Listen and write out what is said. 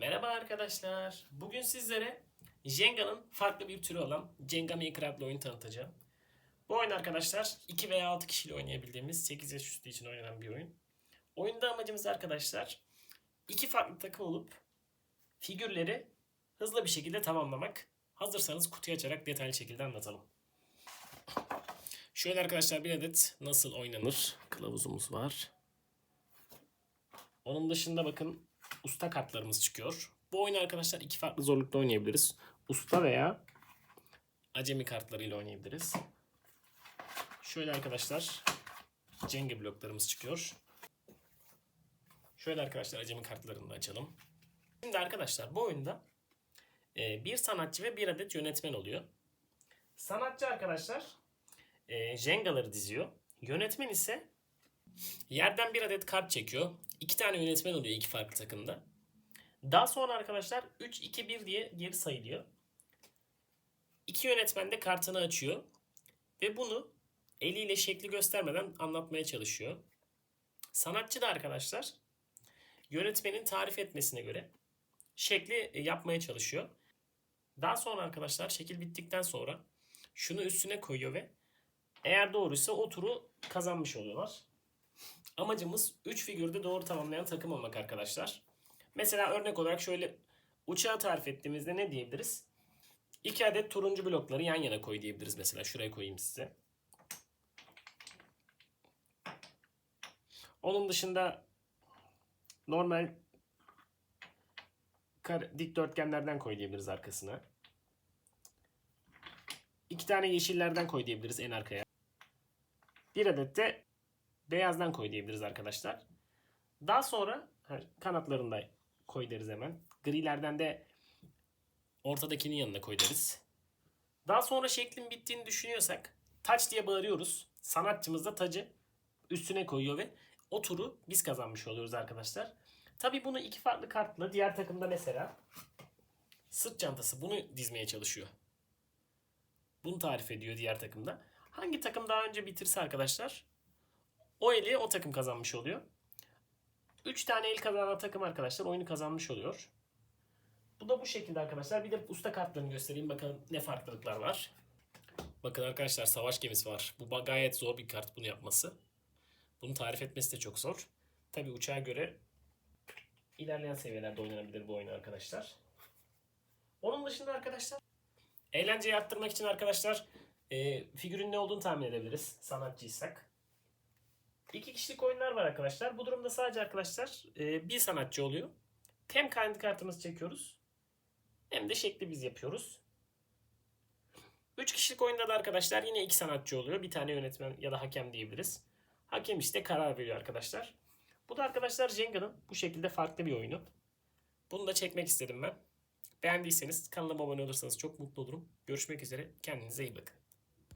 Merhaba arkadaşlar. Bugün sizlere Jenga'nın farklı bir türü olan Jenga Maker adlı oyunu tanıtacağım. Bu oyun arkadaşlar 2 veya 6 kişiyle oynayabildiğimiz 8 yaş üstü için oynanan bir oyun. Oyunda amacımız arkadaşlar iki farklı takım olup figürleri hızlı bir şekilde tamamlamak. Hazırsanız kutuyu açarak detaylı şekilde anlatalım. Şöyle arkadaşlar bir adet nasıl oynanır kılavuzumuz var. Onun dışında bakın usta kartlarımız çıkıyor. Bu oyunu arkadaşlar iki farklı zorlukta oynayabiliriz. Usta veya acemi kartlarıyla oynayabiliriz. Şöyle arkadaşlar Jenga bloklarımız çıkıyor. Şöyle arkadaşlar acemi kartlarını da açalım. Şimdi arkadaşlar bu oyunda e, bir sanatçı ve bir adet yönetmen oluyor. Sanatçı arkadaşlar e, Jenga'ları diziyor. Yönetmen ise yerden bir adet kart çekiyor. İki tane yönetmen oluyor iki farklı takımda. Daha sonra arkadaşlar 3-2-1 diye geri sayılıyor. İki yönetmen de kartını açıyor. Ve bunu eliyle şekli göstermeden anlatmaya çalışıyor. Sanatçı da arkadaşlar yönetmenin tarif etmesine göre şekli yapmaya çalışıyor. Daha sonra arkadaşlar şekil bittikten sonra şunu üstüne koyuyor ve eğer doğruysa o turu kazanmış oluyorlar. Amacımız 3 figürde doğru tamamlayan takım olmak arkadaşlar. Mesela örnek olarak şöyle uçağı tarif ettiğimizde ne diyebiliriz? 2 adet turuncu blokları yan yana koy diyebiliriz mesela. Şuraya koyayım size. Onun dışında normal dikdörtgenlerden koy diyebiliriz arkasına. İki tane yeşillerden koy diyebiliriz en arkaya. Bir adet de beyazdan koy diyebiliriz arkadaşlar. Daha sonra kanatlarında koy deriz hemen. Grilerden de ortadakinin yanına koy deriz. Daha sonra şeklin bittiğini düşünüyorsak taç diye bağırıyoruz. Sanatçımız da tacı üstüne koyuyor ve o turu biz kazanmış oluyoruz arkadaşlar. Tabi bunu iki farklı kartla diğer takımda mesela sırt çantası bunu dizmeye çalışıyor. Bunu tarif ediyor diğer takımda. Hangi takım daha önce bitirse arkadaşlar o eli o takım kazanmış oluyor. 3 tane el kazanan takım arkadaşlar oyunu kazanmış oluyor. Bu da bu şekilde arkadaşlar. Bir de usta kartlarını göstereyim bakalım ne farklılıklar var. Bakın arkadaşlar savaş gemisi var. Bu gayet zor bir kart bunu yapması. Bunu tarif etmesi de çok zor. Tabi uçağa göre ilerleyen seviyelerde oynanabilir bu oyun arkadaşlar. Onun dışında arkadaşlar eğlenceyi arttırmak için arkadaşlar e, figürün ne olduğunu tahmin edebiliriz sanatçıysak. İki kişilik oyunlar var arkadaşlar. Bu durumda sadece arkadaşlar e, bir sanatçı oluyor. Hem kendi kartımızı çekiyoruz hem de şekli biz yapıyoruz. Üç kişilik oyunda da arkadaşlar yine iki sanatçı oluyor. Bir tane yönetmen ya da hakem diyebiliriz. Hakem işte karar veriyor arkadaşlar. Bu da arkadaşlar Jenga'nın bu şekilde farklı bir oyunu. Bunu da çekmek istedim ben. Beğendiyseniz kanalıma abone olursanız çok mutlu olurum. Görüşmek üzere. Kendinize iyi bakın.